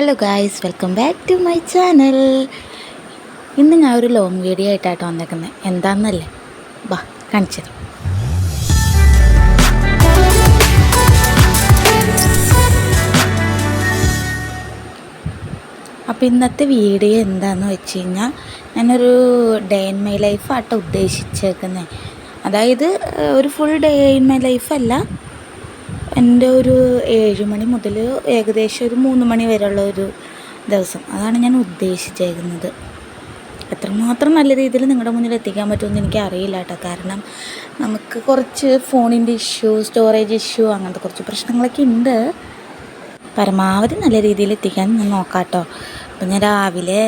Hello guys welcome back to my channel ഇന്ന് ഞാൻ ഒരു ലോങ് വീഡിയോ ആയിട്ടാണ് വന്നേക്കുന്നത് എന്താണെന്നല്ലേ വാ കാണിച്ചത് അപ്പോൾ ഇന്നത്തെ വീഡിയോ എന്താണെന്ന് വെച്ച് കഴിഞ്ഞാൽ ഞാനൊരു ഡേ ഇൻ മൈ ലൈഫ് ആട്ടോ ഉദ്ദേശിച്ചേക്കുന്നത് അതായത് ഒരു ഫുൾ ഡേ ഇൻ മൈ ലൈഫല്ല എന്റെ ഒരു ഏഴ് മണി മുതൽ ഏകദേശം ഒരു മൂന്ന് മണി വരെയുള്ള ഒരു ദിവസം. അതാണ് ഞാൻ ഉദ്ദേശിച്ചേക്കുന്നത്. എത്രമാത്രം നല്ല രീതിയിൽ നിങ്ങളുടെ മുന്നിൽ എത്തിക്കാൻ പറ്റുമെന്ന് എനിക്ക് അറിയില്ല കേട്ടോ. കാരണം നമുക്ക് കുറച്ച് ഫോണിന്റെ ഇഷ്യൂ സ്റ്റോറേജ് ഇഷ്യൂ അങ്ങനത്തെ കുറച്ച് പ്രശ്നങ്ങളൊക്കെ ഉണ്ട്. പരമാവധി നല്ല രീതിയിൽ എത്തിക്കാൻ ഞാൻ നോക്കാം കേട്ടോ. അപ്പം ഞാൻ രാവിലെ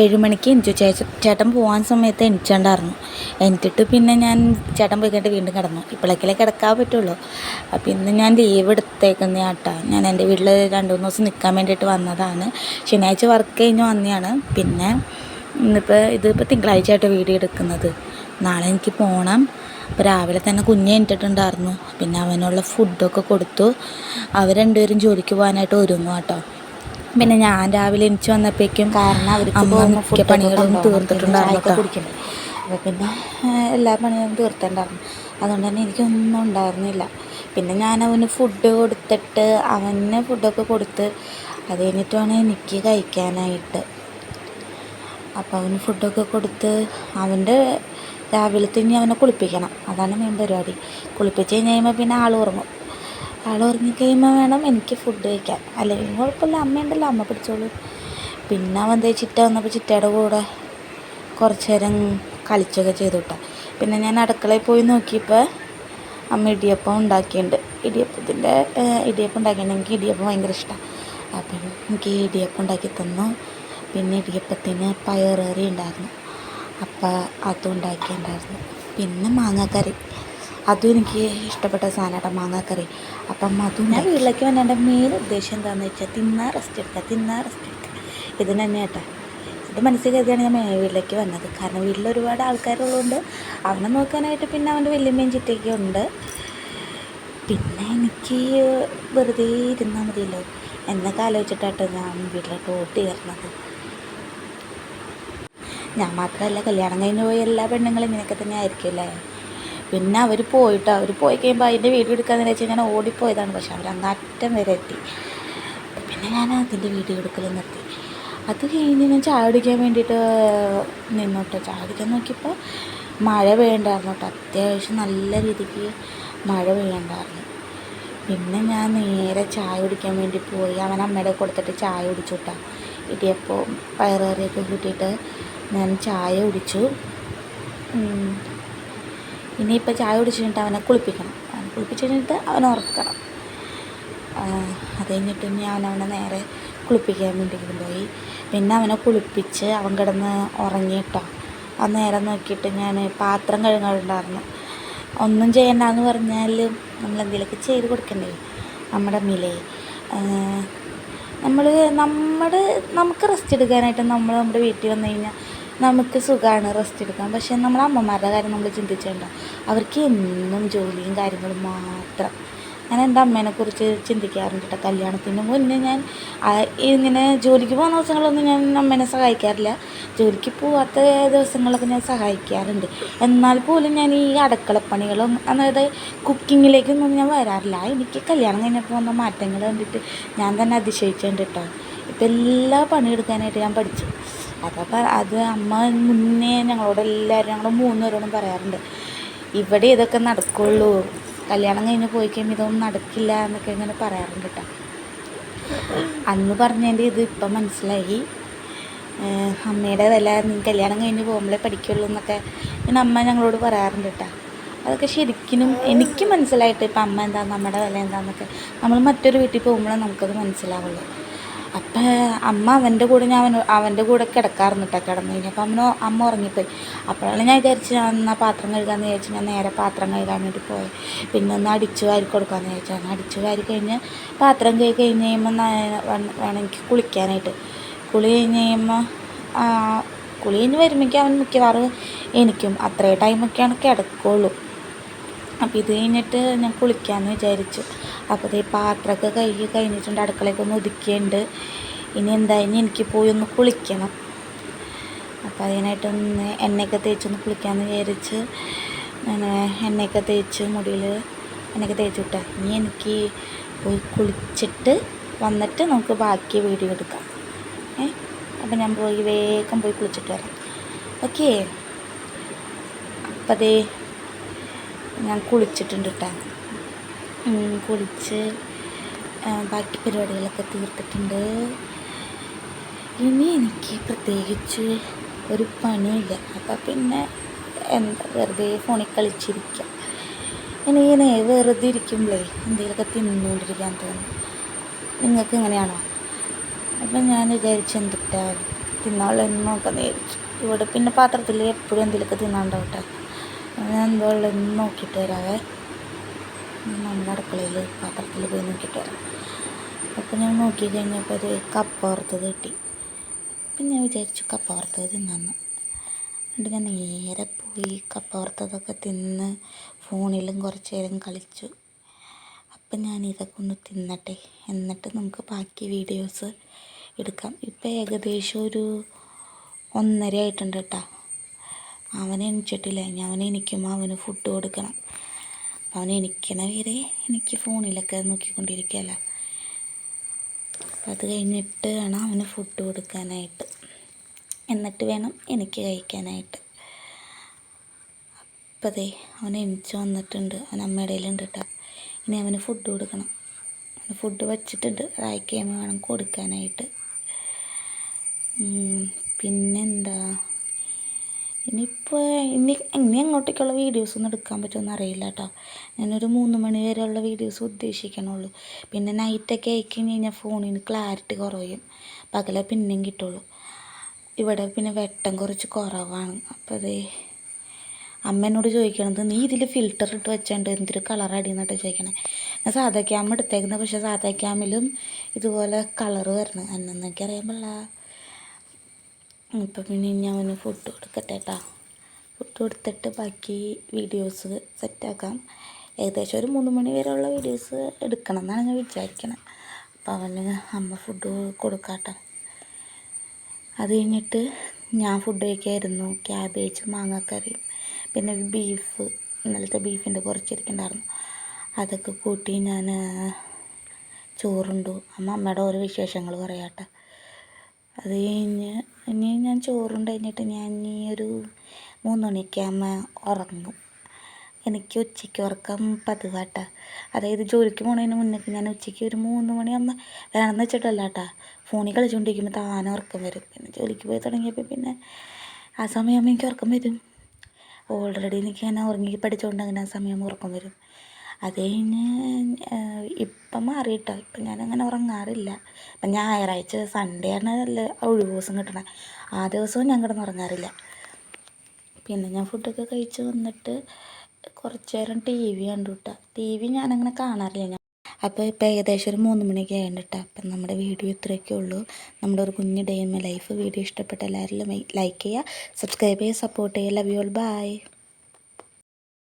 ഏഴ് മണിക്ക് എനിച്ചു ചേച്ച ചേട്ടൻ പോകാൻ സമയത്ത് എണിച്ചിട്ടുണ്ടായിരുന്നു എന്നിട്ട് പിന്നെ ഞാൻ ചേട്ടൻ പോയി കഴിഞ്ഞിട്ട് വീണ്ടും കിടന്നു. ഇപ്പോഴേക്കല്ലേ കിടക്കാൻ പറ്റുള്ളൂ. അപ്പം ഇന്ന് ഞാൻ ലീവ് എടുത്തേക്കുന്ന ആട്ടാ. ഞാൻ എന്റെ വീട്ടിൽ രണ്ട് മൂന്ന് ദിവസം നിൽക്കാൻ വേണ്ടിയിട്ട് വന്നതാണ്. ശനിയാഴ്ച വർക്ക് കഴിഞ്ഞ് വന്നതാണ് പിന്നെ ഇന്നിപ്പോൾ ഇതിപ്പോൾ തിങ്കളാഴ്ച ആയിട്ട് വീഡിയോ എടുക്കുന്നത്. നാളെ എനിക്ക് പോകണം അപ്പോൾ രാവിലെ തന്നെ കുഞ്ഞ് എണീറ്റിട്ടുണ്ടായിരുന്നു. പിന്നെ അവനുള്ള ഫുഡൊക്കെ കൊടുത്തു. അവർ രണ്ടുപേരും ജോലിക്ക് പോകാനായിട്ട് ഒരുങ്ങും കേട്ടോ പിന്നെ ഞാൻ രാവിലെ എനിക്ക് വന്നപ്പോഴേക്കും കാരണം അമ്മ മിക്ക പണികളും. തീർത്തിട്ടുണ്ടായിരുന്നു കുടിക്കുന്നത് അപ്പോൾ പിന്നെ എല്ലാ പണികളും തീർത്തിട്ടുണ്ടായിരുന്നു. അതുകൊണ്ട് തന്നെ എനിക്കൊന്നും ഉണ്ടായിരുന്നില്ല. പിന്നെ ഞാൻ അവന് ഫുഡ് കൊടുത്തിട്ട് അവന് ഫുഡൊക്കെ കൊടുത്ത് അത് കഴിഞ്ഞിട്ട് വേണം എനിക്ക് കഴിക്കാനായിട്ട്. അപ്പോൾ അവന് ഫുഡൊക്കെ കൊടുത്ത് അവന്റെ രാവിലെ തന്നെ അവനെ കുളിപ്പിക്കണം. അതാണ് മെയിൻ പരിപാടി. കുളിപ്പിച്ച് കഴിഞ്ഞ് കഴിയുമ്പോൾ പിന്നെ ആൾ ഉറങ്ങും. ആൾ ഉറങ്ങിക്കഴിയുമ്പോൾ വേണം എനിക്ക് ഫുഡ് കഴിക്കാൻ. അല്ലെങ്കിൽ കുഴപ്പമില്ല അമ്മയുണ്ടല്ലോ അമ്മ പിടിച്ചോളൂ. പിന്നെ അവൻ ദേ ചിറ്റ വന്നപ്പോൾ ചിറ്റയുടെ കൂടെ കുറച്ച് നേരം കളിച്ചൊക്കെ ചെയ്തു വിട്ടാ പിന്നെ ഞാൻ അടുക്കളയിൽ പോയി നോക്കിയപ്പോൾ അമ്മ ഇടിയപ്പം ഉണ്ടാക്കിയിട്ടുണ്ട്. ഇടിയപ്പത്തിന്റെ ഇടിയപ്പം ഉണ്ടാക്കിയിട്ടുണ്ട്. എനിക്ക് ഇടിയപ്പം ഭയങ്കര ഇഷ്ടമാണ് അപ്പം എനിക്ക് ഇടിയപ്പം ഉണ്ടാക്കി തന്നു. പിന്നെ ഇടിയപ്പത്തിന് പയറേറി ഉണ്ടായിരുന്നു. അപ്പം അതും ഉണ്ടാക്കിയിട്ടുണ്ടായിരുന്നു. പിന്നെ മാങ്ങാക്കറി അതും എനിക്ക് ഇഷ്ടപ്പെട്ട സാധനമായിട്ട് മാങ്ങാക്കറി. അപ്പം അതും ഞാൻ വീട്ടിലേക്ക് വന്ന എന്റെ മെയിൻ ഉദ്ദേശം എന്താണെന്ന് വെച്ചാൽ തിന്നാ റെസ്റ്റ് എടുക്കുക തിന്നാ റെസ്റ്റ് എടുക്കുക. ഇതിന് തന്നെ കേട്ടോ. ഇത് മനസ്സിൽ കരുതിയാണ് ഞാൻ വീട്ടിലേക്ക് വന്നത്. കാരണം വീട്ടിൽ ഒരുപാട് ആൾക്കാരുള്ളതുകൊണ്ട് അവനെ നോക്കാനായിട്ട് പിന്നെ അവന്റെ വലിയമ്മയും ചിറ്റയൊക്കെ ഉണ്ട്. പിന്നെ എനിക്ക് വെറുതെ ഇരുന്നാൽ മതിയല്ലോ. എന്നൊക്കെ ആലോചിച്ചിട്ടാട്ടോ ഞാൻ വീട്ടിലോട്ട് ഓട്ട് കയറുന്നത് ഞാൻ മാത്രമല്ല കല്യാണം കഴിഞ്ഞ് പോയ എല്ലാ പെണ്ണുങ്ങളും ഇങ്ങനെയൊക്കെ തന്നെ ആയിരിക്കുമല്ലേ പിന്നെ അവർ പോയിട്ട് അവർ പോയി കഴിയുമ്പോൾ അതിന്റെ വീഡിയോ എടുക്കാമെന്ന് വെച്ചാൽ ഞാൻ ഓടിപ്പോയതാണ്. പക്ഷെ അവർ അങ്ങാറ്റം വരെ എത്തി. പിന്നെ ഞാൻ അതിന്റെ വീഡിയോ എടുക്കൽ നിർത്തി. അത് കഴിഞ്ഞ് ഞാൻ ചാടിക്കാൻ വേണ്ടിയിട്ട് നിന്നോട്ടോ. ചാടിക്കാൻ നോക്കിയപ്പോൾ മഴ പെയ്യണ്ടായിരുന്നു കേട്ടോ. അത്യാവശ്യം നല്ല രീതിക്ക് മഴ പെയ്യണ്ടായിരുന്നു. പിന്നെ ഞാൻ നേരെ ചായ കുടിക്കാൻ വേണ്ടി പോയി. അവൻ അമ്മയുടെ കൊടുത്തിട്ട് ചായ കുടിച്ചു കേട്ടോ. ഇടിയപ്പോൾ പയറേറിയൊക്കെ കൂട്ടിയിട്ട് ഞാൻ ചായ കുടിച്ചു. ഇനിയിപ്പോൾ ചായ കുടിച്ചിട്ട് അവനെ കുളിപ്പിക്കണം. അവനെ കുളിപ്പിച്ച് കഴിഞ്ഞിട്ട് അവനെ ഉറക്കണം. അത് കഴിഞ്ഞിട്ട് ഞാൻ അവനെ നേരെ കുളിപ്പിക്കാൻ വേണ്ടി പോയി. പിന്നെ അവനെ കുളിപ്പിച്ച് അവൻ കിടന്ന് ഉറങ്ങിയിട്ടോ ആ നേരം നോക്കിയിട്ട് ഞാൻ പാത്രം കഴുകാറുണ്ടായിരുന്നു ഒന്നും ചെയ്യണ്ടെന്ന് പറഞ്ഞാൽ നമ്മൾ എന്തെങ്കിലുമൊക്കെ ചെയ്ത് കൊടുക്കണ്ടേ? നമ്മുടെ മിലേ. നമ്മൾ നമ്മുടെ നമുക്ക് റെസ്റ്റ് എടുക്കാനായിട്ട് നമ്മൾ നമ്മുടെ വീട്ടിൽ വന്നു കഴിഞ്ഞാൽ നമുക്ക് സുഖമാണ് റെസ്റ്റ് എടുക്കാൻ. പക്ഷേ നമ്മുടെ അമ്മമാരുടെ കാര്യം നമ്മൾ ചിന്തിച്ചിട്ടുണ്ടോ അവർക്ക് എന്നും ജോലിയും കാര്യങ്ങളും മാത്രം. ഞാൻ എന്റെ അമ്മേനെ കുറിച്ച് ചിന്തിക്കാറുണ്ട് കേട്ടോ കല്യാണത്തിന് മുന്നേ ഞാൻ ഇങ്ങനെ ജോലിക്ക് പോകുന്ന ദിവസങ്ങളൊന്നും ഞാൻ അമ്മേനെ സഹായിക്കാറില്ല. ജോലിക്ക് പോവാത്ത ദിവസങ്ങളൊക്കെ ഞാൻ സഹായിക്കാറുണ്ട്. എന്നാൽ പോലും ഞാൻ ഈ അടുക്കളപ്പണികളും അതായത് കുക്കിങ്ങിലേക്കൊന്നും ഞാൻ വരാറില്ല. എനിക്ക് കല്യാണം കഴിഞ്ഞപ്പോൾ വന്ന മാറ്റങ്ങൾ കണ്ടിട്ട് ഞാൻ തന്നെ അതിശയിച്ചിട്ടുണ്ട് കേട്ടോ ഇപ്പം എല്ലാ പണിയെടുക്കാനായിട്ട് ഞാൻ പഠിച്ചു. അതപ്പോൾ അത് അമ്മ മുന്നേ ഞങ്ങളോട് എല്ലാവരും ഞങ്ങൾ മൂന്നുപേരോടും പറയാറുണ്ട്. ഇവിടെ ഇതൊക്കെ നടക്കുള്ളൂ. കല്യാണം കഴിഞ്ഞ് പോയി കഴിയുമ്പോൾ ഇതൊന്നും നടക്കില്ല എന്നൊക്കെ ഇങ്ങനെ പറയാറുണ്ട് കേട്ടോ. അന്ന് പറഞ്ഞതിന്റെ ഇത് ഇപ്പം മനസ്സിലായി. അമ്മയുടെ വില നീ കല്യാണം കഴിഞ്ഞ് പോകുമ്പോഴേ പഠിക്കുള്ളൂ എന്നൊക്കെ ഇങ്ങനെ അമ്മ ഞങ്ങളോട് പറയാറുണ്ട് കേട്ടോ. അതൊക്കെ ശരിക്കും എനിക്ക് മനസ്സിലായിട്ട് ഇപ്പം അമ്മ എന്താ നമ്മുടെ വില എന്താന്നൊക്കെ നമ്മൾ മറ്റൊരു വീട്ടിൽ പോകുമ്പോഴേ നമുക്കത് മനസ്സിലാവുള്ളൂ. അപ്പം അമ്മ അവന്റെ കൂടെ ഞാൻ അവൻ അവന്റെ കൂടെ കിടക്കാറുണ്ട് കേട്ടോ കിടന്നു കഴിഞ്ഞപ്പോൾ അമ്മ അമ്മ ഉറങ്ങിപ്പോയി. അപ്പോഴാണ് ഞാൻ വിചാരിച്ചു ഞാൻ എന്നാൽ പാത്രം കഴുകാമെന്ന് ചോദിച്ചു ഞാൻ നേരെ പാത്രം കഴുകാൻ വേണ്ടി പോയി. പിന്നെ ഒന്ന് അടിച്ചു വാരി കൊടുക്കാമെന്ന് വിചാരിച്ചു. അങ്ങനെ അടിച്ചു വാരി കഴിഞ്ഞ് പാത്രം കഴുകി കഴിഞ്ഞ് കഴിയുമ്പോൾ വേണം എനിക്ക് കുളിക്കാനായിട്ട്. കുളി കഴിഞ്ഞ് കഴിയുമ്പോൾ കുളി കഴിഞ്ഞ് വരുമ്പോഴേക്കും അവൻ മിക്കവാറും എനിക്കും അത്രയും ടൈമൊക്കെയാണ് കിടക്കുള്ളൂ. അപ്പോൾ ഇത് കഴിഞ്ഞിട്ട് ഞാൻ കുളിക്കാമെന്ന് വിചാരിച്ചു. അപ്പോൾ ഈ പാത്രമൊക്കെ കഴുകി കഴിഞ്ഞിട്ടുണ്ട്. അടുക്കളയൊക്കെ ഒന്ന് ഒതുക്കിയുണ്ട് ഇനി എന്തായാലും എനിക്ക് പോയി ഒന്ന് കുളിക്കണം. അപ്പോൾ അതിനായിട്ടൊന്ന് എണ്ണയൊക്കെ തേച്ചൊന്ന് കുളിക്കാമെന്ന് വിചാരിച്ച് എണ്ണയൊക്കെ തേച്ച് മുടിയിൽ എണ്ണയൊക്കെ തേച്ച് വിട്ടാൽ ഇനി എനിക്ക് പോയി കുളിച്ചിട്ട് വന്നിട്ട് നമുക്ക് ബാക്കി വീഡിയോ എടുക്കാം. ഏ? അപ്പം ഞാൻ പോയി വേഗം പോയി കുളിച്ചിട്ട് വരാം. ഓക്കേ? അപ്പം അതേ ഞാൻ കുളിച്ചിട്ടുണ്ട് കേട്ടോ കുളിച്ച് ബാക്കി പരിപാടികളൊക്കെ തീർത്തിട്ടുണ്ട്. ഇനി എനിക്ക് പ്രത്യേകിച്ച് ഒരു പണിയില്ല. അപ്പം പിന്നെ എന്താ വെറുതെ ഫോണിൽ കളിച്ചിരിക്കാം. ഇനിയിങ്ങനെ വെറുതെ ഇരിക്കുമ്പോഴേ എന്തെങ്കിലുമൊക്കെ തിന്നുകൊണ്ടിരിക്കാൻ തോന്നും. നിങ്ങൾക്ക് ഇങ്ങനെയാണോ? അപ്പം ഞാൻ വിചാരിച്ചു എന്തിട്ടാ തിന്നാളെന്ന് നേരിച്ചു ഇവിടെ പിന്നെ പാത്രത്തിൽ എപ്പോഴും എന്തെങ്കിലുമൊക്കെ തിന്നാണ്ടാവും കേട്ടോ ഞാൻ എന്തോ നോക്കിയിട്ട് വരാവേ. നമ്മുടെ അടുക്കളയിൽ പാത്രത്തിൽ പോയി നോക്കിയിട്ട് വരാം. അപ്പം ഞാൻ നോക്കി കഴിഞ്ഞപ്പോൾ ഒരു കപ്പ വറുത്തത് കിട്ടി. അപ്പം ഞാൻ വിചാരിച്ചു കപ്പ വറുത്തത് തിന്നാന്ന്. എന്നിട്ട് ഞാൻ നേരെ പോയി കപ്പ വറുത്തതൊക്കെ തിന്ന് ഫോണിലും കുറച്ച് നേരം കളിച്ചു. അപ്പം ഞാൻ ഇതൊക്കെ ഒന്ന് തിന്നട്ടെ. എന്നിട്ട് നമുക്ക് ബാക്കി വീഡിയോസ് എടുക്കാം. ഇപ്പം ഏകദേശം ഒരു ഒന്നര ആയിട്ടുണ്ട് കേട്ടോ. അവൻ എണിച്ചിട്ടില്ല. ഞാൻ അവനെ എനിക്കുമ്പോൾ അവന് ഫുഡ് കൊടുക്കണം. അവനെ എണിക്കണ വരെ എനിക്ക് ഫോണിലൊക്കെ നോക്കിക്കൊണ്ടിരിക്കുകയല്ല അപ്പം അത് കഴിഞ്ഞിട്ട് വേണം അവന് ഫുഡ് കൊടുക്കാനായിട്ട്. എന്നിട്ട് വേണം എനിക്ക് കഴിക്കാനായിട്ട്. അപ്പം അതെ അവൻ എണിച്ച് വന്നിട്ടുണ്ട്. അവൻ അമ്മയുടെ ഉണ്ട് കേട്ടോ ഇനി അവന് ഫുഡ് കൊടുക്കണം. അവന് ഫുഡ് വച്ചിട്ടുണ്ട്. റായി വേണം കൊടുക്കാനായിട്ട്. പിന്നെന്താ? ഇനിയിപ്പോൾ ഇനി ഇനി അങ്ങോട്ടേക്കുള്ള വീഡിയോസ് ഒന്നും എടുക്കാൻ പറ്റുമെന്ന് അറിയില്ല കേട്ടോ ഞാനൊരു മൂന്ന് മണി വരെയുള്ള വീഡിയോസ് ഉദ്ദേശിക്കണുള്ളൂ. പിന്നെ നൈറ്റൊക്കെ ആയി കഴിഞ്ഞ് കഴിഞ്ഞാൽ ഫോണിന് ക്ലാരിറ്റി കുറയും. പകലെ പിന്നെയും കിട്ടുള്ളൂ. ഇവിടെ പിന്നെ വെട്ടം കുറച്ച് കുറവാണ്. അപ്പോൾ അതേ അമ്മ എന്നോട് ചോദിക്കണത് നീ ഇതിൽ ഫിൽറ്റർ ഇട്ട് വെച്ചുകൊണ്ട് എന്തൊരു കളർ അടിയെന്നിട്ട് ചോദിക്കണേ. ഞാൻ സാധാ ക്യാം എടുത്തേക്കുന്നത് പക്ഷേ സാധാ ക്യാമിലും ഇതുപോലെ കളർ വരണം. എന്നെന്നൊക്കെ അറിയാൻ പാടില്ല. ഇപ്പം പിന്നെ ഇനി അവന് ഫുഡ് കൊടുക്കട്ടെ കേട്ടോ ഫുഡ് കൊടുത്തിട്ട് ബാക്കി വീഡിയോസ് സെറ്റാക്കാം ഏകദേശം ഒരു മൂന്ന് മണി വരെയുള്ള വീഡിയോസ് എടുക്കണം എന്നാണ് ഞാൻ വിചാരിക്കണത് അപ്പോൾ അവന് അമ്മ ഫുഡ് കൊടുക്കാട്ടോ. അത് കഴിഞ്ഞിട്ട് ഞാൻ ഫുഡ് കഴിക്കായിരുന്നു. ക്യാബേജ് മാങ്ങാക്കറിയും പിന്നെ ബീഫ് ഇന്നലത്തെ ബീഫിന്റെ കുറച്ചിരിക്കണ്ടായിരുന്നു അതൊക്കെ കൂട്ടി ഞാൻ ചോറുണ്ടു. അമ്മ അമ്മയുടെ ഓരോ വിശേഷങ്ങൾ പറയാട്ടെ. അത് കഴിഞ്ഞ് ഇനി ഞാൻ ചോറും കഴിഞ്ഞിട്ട് ഞാൻ ഈ ഒരു മൂന്ന് മണിക്കാകുമ്പോൾ ഉറങ്ങും. എനിക്ക് ഉച്ചയ്ക്ക് ഉറക്കം പതിവാട്ടാ. അതായത് ജോലിക്ക് പോണതിന് മുന്നേ ഞാൻ ഉച്ചയ്ക്ക് ഒരു മൂന്ന് മണിയാകുമ്പോൾ വേണമെന്ന് വെച്ചിട്ടല്ല കേട്ടാ ഫോണിൽ കളിച്ചുകൊണ്ടിരിക്കുമ്പോൾ താനെ ഉറക്കം വരും. പിന്നെ ജോലിക്ക് പോയി തുടങ്ങിയപ്പോൾ പിന്നെ ആ സമയമാകുമ്പോൾ എനിക്ക് ഉറക്കം വരും. ഓൾറെഡി എനിക്ക് ഞാൻ ഉറങ്ങി പഠിച്ചുകൊണ്ട് അങ്ങനെ ആ സമയം ഉറക്കം വരും. അത് കഴിഞ്ഞ് ഇപ്പം മാറിയിട്ടോ. ഇപ്പം ഞാനങ്ങനെ ഉറങ്ങാറില്ല. ഇപ്പം ഞായറാഴ്ച സൺഡേ ആണ് ഒഴിവ് ദിവസം കിട്ടണേ. ആ ദിവസവും ഞാൻ കിടന്നുറങ്ങാറില്ല പിന്നെ ഞാൻ ഫുഡൊക്കെ കഴിച്ച് വന്നിട്ട് കുറച്ച് നേരം ടി വി കണ്ടു കിട്ടുക ടി വി ഞാനങ്ങനെ കാണാറില്ല. ഞാൻ അപ്പോൾ ഇപ്പോൾ ഏകദേശം ഒരു മൂന്ന് മണിയൊക്കെ ആയിട്ടുണ്ട് അപ്പം നമ്മുടെ വീഡിയോ ഇത്രയൊക്കെ ഉള്ളൂ. നമ്മുടെ ഒരു കുഞ്ഞ് day in my life video ഇഷ്ടപ്പെട്ട എല്ലാവരും ലൈക്ക് ചെയ്യുക സബ്സ്ക്രൈബ് ചെയ്യുക സപ്പോർട്ട് ചെയ്യുക. Love you all by